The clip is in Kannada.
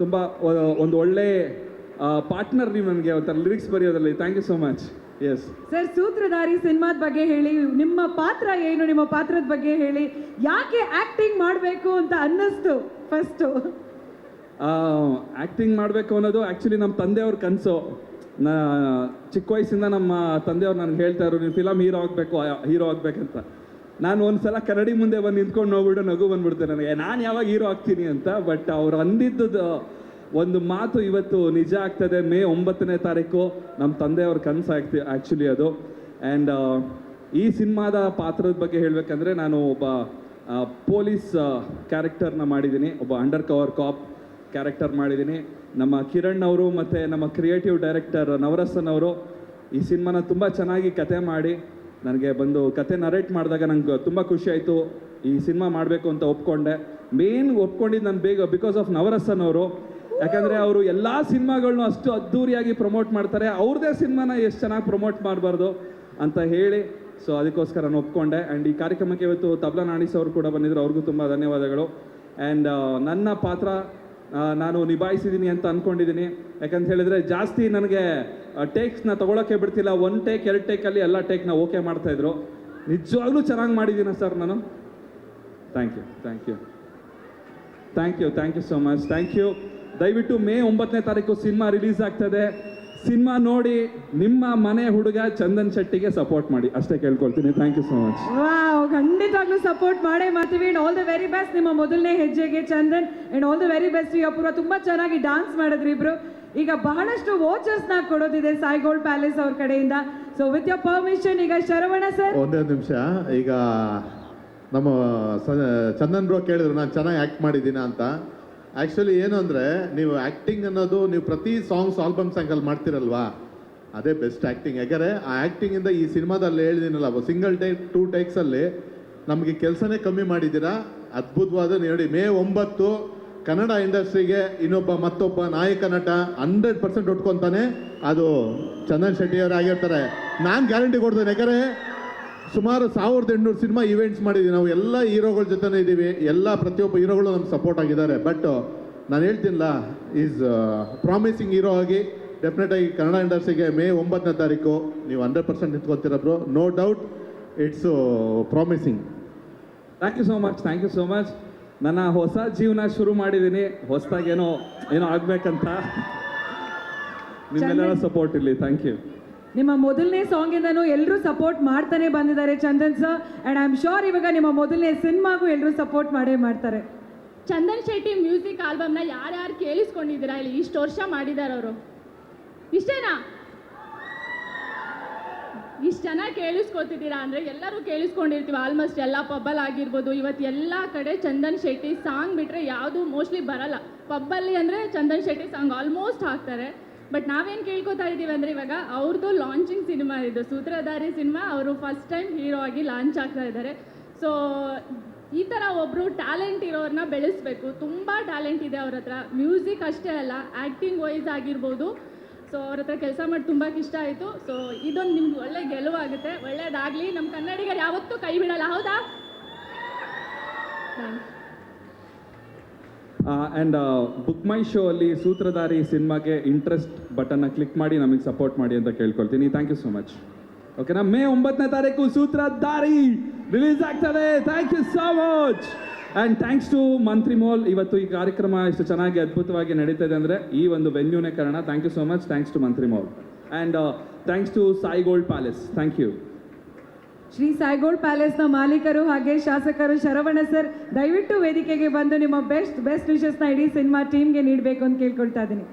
ತುಂಬ ಒಂದು ಒಳ್ಳೆ ಪಾರ್ಟ್ನರ್ ನೀವು ನನಗೆ ಒಂಥರ lyrics ಬರೆಯೋದ್ರಲ್ಲಿ. Thank you so much yes sir Sutradhari ಸಿನಿಮಾದ ಬಗ್ಗೆ ಹೇಳಿ ನಿಮ್ಮ ಪಾತ್ರ ಏನು ನಿಮ್ಮ ಪಾತ್ರದ ಬಗ್ಗೆ ಹೇಳಿ ಯಾಕೆ ಆಕ್ಟಿಂಗ್ ಮಾಡಬೇಕು ಅಂತ ಅನ್ನಿಸ್ತು ಫಸ್ಟು ಆ್ಯಕ್ಟಿಂಗ್ ಮಾಡಬೇಕು ಅನ್ನೋದು ಆ್ಯಕ್ಚುಲಿ ನಮ್ಮ ತಂದೆಯವ್ರ ಕನಸು. ನಾ ಚಿಕ್ಕ ವಯಸ್ಸಿಂದ ನಮ್ಮ ತಂದೆಯವ್ರು ನನಗೆ ಹೇಳ್ತಾ ಇದ್ರು ನೀವು ಫಿಲಮ್ ಹೀರೋ ಆಗಬೇಕು ಹೀರೋ ಆಗಬೇಕಂತ. ನಾನು ಒಂದು ಸಲ ಕನ್ನಡಿ ಮುಂದೆ ಬಂದು ನಿಂತ್ಕೊಂಡು ನೋಡ್ಬಿಟ್ಟು ನಗು ಬಂದ್ಬಿಡ್ತೆ ನನಗೆ. ನಾನು ಯಾವಾಗ ಹೀರೋ ಆಗ್ತೀನಿ ಅಂತ ಬಟ್ ಅವ್ರು ಅಂದಿದ್ದು ಒಂದು ಮಾತು ಇವತ್ತು ನಿಜ ಆಗ್ತದೆ. ಮೇ ಒಂಬತ್ತನೇ ತಾರೀಕು ನಮ್ಮ ತಂದೆಯವ್ರ ಕನಸು ಆಗ್ತಿ ಆ್ಯಕ್ಚುಲಿ ಅದು. ಆ್ಯಂಡ್ ಈ ಸಿನಿಮಾದ ಪಾತ್ರದ ಬಗ್ಗೆ ಹೇಳಬೇಕಂದ್ರೆ ನಾನು ಒಬ್ಬ ಪೊಲೀಸ್ ಕ್ಯಾರೆಕ್ಟರ್ನ ಮಾಡಿದ್ದೀನಿ. ಒಬ್ಬ ಅಂಡರ್ ಕವರ್ ಕಾಪ್ ಕ್ಯಾರೆಕ್ಟರ್ ಮಾಡಿದ್ದೀನಿ. ನಮ್ಮ ಕಿರಣ್ ಅವರು ಮತ್ತು ನಮ್ಮ ಕ್ರಿಯೇಟಿವ್ ಡೈರೆಕ್ಟರ್ ನವರಸನ್ ಅವರು ಈ ಸಿನಿಮಾನ ತುಂಬ ಚೆನ್ನಾಗಿ ಕತೆ ಮಾಡಿ ನನಗೆ ಬಂದು ಕತೆ ನರೇಟ್ ಮಾಡಿದಾಗ ನಂಗೆ ತುಂಬ ಖುಷಿ ಆಯಿತು. ಈ ಸಿನಿಮಾ ಮಾಡಬೇಕು ಅಂತ ಒಪ್ಕೊಂಡೆ. ಮೇನ್ ಒಪ್ಕೊಂಡಿದ್ದು ನಾನು ಬೇಗ ಬಿಕಾಸ್ ಆಫ್ ನವರಸನ್ ಅವರು ಯಾಕಂದರೆ ಅವರು ಎಲ್ಲ ಸಿನಿಮಾಗಳನ್ನೂ ಅಷ್ಟು ಅದ್ಧೂರಿಯಾಗಿ ಪ್ರಮೋಟ್ ಮಾಡ್ತಾರೆ. ಅವ್ರದ್ದೇ ಸಿನಿಮಾನ ಎಷ್ಟು ಚೆನ್ನಾಗಿ ಪ್ರಮೋಟ್ ಮಾಡಬಾರ್ದು ಅಂತ ಹೇಳಿ. ಸೊ ಅದಕ್ಕೋಸ್ಕರ ನಾನು ಒಪ್ಕೊಂಡೆ. ಆ್ಯಂಡ್ ಈ ಕಾರ್ಯಕ್ರಮಕ್ಕೆ ಇವತ್ತು ತಬ್ಲಾ ನಾಣಿಸ್ ಅವರು ಕೂಡ ಬಂದಿದ್ದರು ಅವ್ರಿಗೂ ತುಂಬ ಧನ್ಯವಾದಗಳು. ಆ್ಯಂಡ್ ನನ್ನ ಪಾತ್ರ ನಾನು ನಿಭಾಯಿಸಿದ್ದೀನಿ ಅಂತ ಅಂದ್ಕೊಂಡಿದ್ದೀನಿ ಯಾಕಂತ ಹೇಳಿದರೆ ಜಾಸ್ತಿ ನನಗೆ ಟೇಕ್ಸ್ನ ತೊಗೊಳಕ್ಕೆ ಬಿಡ್ತಿಲ್ಲ. ಒನ್ ಟೇಕ್ ಎರಡು ಟೇಕಲ್ಲಿ ಎಲ್ಲ ಟೇಕ್ನ ಓಕೆ ಮಾಡ್ತಾಯಿದ್ರು ನಿಜವಾಗ್ಲೂ ಚೆನ್ನಾಗಿ ಮಾಡಿದ್ದೀನಿ ಸರ್ ನಾನು? Thank you thank you thank you thank you so much thank you ದಯವಿಟ್ಟು ಮೇ ಒಂಬತ್ತನೇ ತಾರೀಕು ಸಿನಿಮಾ ರಿಲೀಸ್ ಆಗ್ತದೆ. ಸಿನಿಮಾ ನೋಡಿ ನಿಮ್ಮ ಮನೆ ಹುಡುಗ ಚಂದನ್ ಶೆಟ್ಟಿಗೆ ಸಪೋರ್ಟ್ ಮಾಡಿ. ಅಷ್ಟೇ ಕೇಳ್ಕೊಳ್ತೀನಿ. Thank you so much wow ಖಂಡಿತವಾಗ್ಲೂ ಸಪೋರ್ಟ್ ಮಾಡೇ ಮಾಡ್ತೀವಿ and all the very best ನಿಮ್ಮ ಮೊದಲನೇ ಹೆಜ್ಜೆಗೆ Chandan and all the very best Apoorva ತುಂಬಾ ಚೆನ್ನಾಗಿ ಡಾನ್ಸ್ ಮಾಡಿದ್ರಿ ಇಬ್ರು. ಈಗ ಬಹಳಷ್ಟು ವೋಚರ್ಸ್ನ ಕೊಡೋದಿದೆ ಸಾಯಿ ಗೋಲ್ಡ್ ಪ್ಯಾಲೇಸ್ ಅವ್ರ ಕಡೆಯಿಂದ. ಸೊ ವಿತ್ ಯೋರ್ ಪರ್ಮಿಷನ್ ಈಗ ಶರವಣ ಸರ್ ಒಂದೇ ನಿಮಿಷ. ಈಗ ನಮ್ಮ ಸ- ಚಂದನ್ ಬ್ರೋ ಕೇಳಿದ್ರು ನಾನು ಚೆನ್ನಾಗಿ ಆ್ಯಕ್ಟ್ ಮಾಡಿದ್ದೀನ ಅಂತ. ಆ್ಯಕ್ಚುಲಿ ಏನು ಅಂದರೆ, ನೀವು ಆ್ಯಕ್ಟಿಂಗ್ ಅನ್ನೋದು ನೀವು ಪ್ರತಿ ಸಾಂಗ್ಸ್ ಆಲ್ಬಮ್ ಸಾಂಗಲ್ಲಿ ಮಾಡ್ತಿರಲ್ವಾ? ಅದೇ ಬೆಸ್ಟ್ ಆ್ಯಕ್ಟಿಂಗ್ ಯಾಕಂದರೆ, ಆ ಆ್ಯಕ್ಟಿಂಗಿಂದ ಈ ಸಿನಿಮಾದಲ್ಲಿ ಹೇಳಿದ್ದೀನಲ್ಲ ಸಿಂಗಲ್ ಟೇಕ್ ಟೂ ಟೇಕ್ಸಲ್ಲಿ ನಮಗೆ ಕೆಲಸನೇ ಕಮ್ಮಿ ಮಾಡಿದ್ದೀರಾ? ಅದ್ಭುತವಾದ ನೋಡಿ. ಮೇ ಒಂಬತ್ತು, ಕನ್ನಡ ಇಂಡಸ್ಟ್ರಿಗೆ ಇನ್ನೊಬ್ಬ ಮತ್ತೊಬ್ಬ ನಾಯಕ ನಟ ಹಂಡ್ರೆಡ್ ಪರ್ಸೆಂಟ್ ಉಟ್ಕೊಂತಾನೆ. ಅದು ಚಂದನ್ ಶೆಟ್ಟಿ ಅವರು ಆಗಿರ್ತಾರೆ. ನಾನು ಗ್ಯಾರಂಟಿ ಕೊಡ್ತೇನೆ. ಯಾಕಂದರೆ ಸುಮಾರು ಸಾವಿರದ ಎಂಟುನೂರು ಸಿನಿಮಾ ಇವೆಂಟ್ಸ್ ಮಾಡಿದ್ದೀವಿ ನಾವು ಎಲ್ಲ ಹೀರೋಗಳ ಜೊತೆನೇ ಇದ್ದೀವಿ. ಎಲ್ಲ ಪ್ರತಿಯೊಬ್ಬ ಹೀರೋಗಳು ನಮ್ಗೆ ಸಪೋರ್ಟ್ ಆಗಿದ್ದಾರೆ. ಬಟ್ ನಾನು ಹೇಳ್ತೀನಿಲ್ಲ ಈಸ್ ಪ್ರಾಮಿಸಿಂಗ್ ಹೀರೋ ಆಗಿ ಡೆಫಿನೆಟ್ ಆಗಿ ಕನ್ನಡ ಇಂಡಸ್ಟ್ರಿಗೆ ಮೇ ಒಂಬತ್ತನೇ ತಾರೀಕು ನೀವು hundred percent ನಿಂತ್ಕೊತೀರ bro no doubt it's promising thank you so much thank you so much ನನ್ನ ಹೊಸ ಜೀವನ ಶುರು ಮಾಡಿದ್ದೀನಿ. ಹೊಸದಾಗೇನೋ ಏನೋ ಆಗಬೇಕಂತ. ನಿಮ್ಮೆಲ್ಲರ ಸಪೋರ್ಟ್ ಇರಲಿ ಥ್ಯಾಂಕ್ ಯು ನಿಮ್ಮ ಮೊದಲನೇ ಸಾಂಗ್ ಇಂದನೂ ಎಲ್ಲರೂ ಸಪೋರ್ಟ್ ಮಾಡ್ತಾನೆ ಬಂದಿದ್ದಾರೆ Chandan sir and I am sure ಇವಾಗ ನಿಮ್ಮ ಮೊದಲನೇ ಸಿನಿಮಾಗೂ ಎಲ್ಲರೂ ಸಪೋರ್ಟ್ ಮಾಡೇ ಮಾಡ್ತಾರೆ. ಚಂದನ್ ಶೆಟ್ಟಿ ಮ್ಯೂಸಿಕ್ ಆಲ್ಬಮ್ನ ಯಾರ್ಯಾರು ಕೇಳಿಸ್ಕೊಂಡಿದ್ದೀರಾ? ಇಲ್ಲಿ ಇಷ್ಟು ವರ್ಷ ಮಾಡಿದ್ದಾರೆ ಅವರು. ಇಷ್ಟೇನಾ? ಇಷ್ಟು ಜನ ಕೇಳಿಸ್ಕೊತಿದ್ದೀರಾ? ಅಂದರೆ ಎಲ್ಲರೂ ಕೇಳಿಸ್ಕೊಂಡಿರ್ತೀವಿ. ಆಲ್ಮೋಸ್ಟ್ ಎಲ್ಲ ಪಬ್ಬಲ್ ಆಗಿರ್ಬೋದು. ಇವತ್ತು ಎಲ್ಲ ಕಡೆ ಚಂದನ್ ಶೆಟ್ಟಿ ಸಾಂಗ್ ಬಿಟ್ಟರೆ ಯಾವುದು ಮೋಸ್ಟ್ಲಿ ಬರಲ್ಲ. ಪಬ್ಬಲ್ಲಿ ಅಂದರೆ ಚಂದನ್ ಶೆಟ್ಟಿ ಸಾಂಗ್ ಆಲ್ಮೋಸ್ಟ್ ಹಾಕ್ತಾರೆ. ಬಟ್ ನಾವೇನು ಕೇಳ್ಕೊತಾ ಇದ್ದೀವಿ ಅಂದರೆ ಇವಾಗ ಅವ್ರದ್ದು ಲಾಂಚಿಂಗ್ ಸಿನಿಮಾ ಇದು. ಸೂತ್ರಧಾರಿ ಸಿನಿಮಾ ಅವರು ಫಸ್ಟ್ ಟೈಮ್ ಹೀರೋ ಆಗಿ ಲಾಂಚ್ ಆಗ್ತಾ ಇದ್ದಾರೆ ಸೊ ಈ ಥರ ಒಬ್ಬರು ಟ್ಯಾಲೆಂಟ್ ಇರೋರನ್ನ ಬೆಳೆಸಬೇಕು. ತುಂಬ ಟ್ಯಾಲೆಂಟ್ ಇದೆ ಅವ್ರ ಹತ್ರ. ಮ್ಯೂಸಿಕ್ ಅಷ್ಟೇ ಅಲ್ಲ ಆ್ಯಕ್ಟಿಂಗ್ ವೈಸ್ ಆಗಿರ್ಬೋದು. ಸೊ ಅವ್ರ ಹತ್ರ ಕೆಲಸ ಮಾಡಿ ತುಂಬ ಇಷ್ಟ ಆಯಿತು. ಸೊ ಇದೊಂದು ನಿಮ್ಗೆ ಒಳ್ಳೆ ಗೆಲುವಾಗುತ್ತೆ ಒಳ್ಳೇದಾಗಲಿ. ನಮ್ಮ ಕನ್ನಡಿಗರು ಯಾವತ್ತೂ ಕೈ ಬಿಡಲ್ಲ. ಹೌದಾ? Thanks and book my show ಅಲ್ಲಿ ಸೂತ್ರಧಾರಿ ಸಿನಿಮಾಗೆ ಇಂಟ್ರೆಸ್ಟ್ ಬಟನ್ನ ಕ್ಲಿಕ್ ಮಾಡಿ ನಮಗೆ ಸಪೋರ್ಟ್ ಮಾಡಿ ಅಂತ ಕೇಳ್ಕೊಳ್ತೀನಿ. ಥ್ಯಾಂಕ್ ಯು ಸೊ ಮಚ್ ಓಕೆನಾ ಮೇ ಒಂಬತ್ತನೇ ತಾರೀಕು ಸೂತ್ರಧಾರಿ ರಿಲೀಸ್ ಆಗ್ತದೆ. Thank you so much and thanks to Mantri mall ಇವತ್ತು ಈ ಕಾರ್ಯಕ್ರಮ ಇಷ್ಟು ಚೆನ್ನಾಗಿ ಅದ್ಭುತವಾಗಿ ನಡೀತಾ ಇದೆ ಅಂದರೆ ಈ ಒಂದು ವೆನ್ಯೂನೇ ಕಾರಣ. Thank you so much thanks to Mantri mall and thanks to Sai gold palace thank you Shri Sai gold ಪ್ಯಾಲೇಸ್ನ ಮಾಲೀಕರು ಹಾಗೆ ಶಾಸಕರು ಶರವಣ ಸರ್, ದಯವಿಟ್ಟು ವೇದಿಕೆಗೆ ಬಂದು ನಿಮ್ಮ ಬೆಸ್ಟ್ ಬೆಸ್ಟ್ ವಿಷಸ್ನ ಇಡೀ ಸಿನಿಮಾ ಟೀಮ್ಗೆ ನೀಡಬೇಕು ಅಂತ ಕೇಳ್ಕೊಳ್ತಾ ಇದ್ದೀನಿ.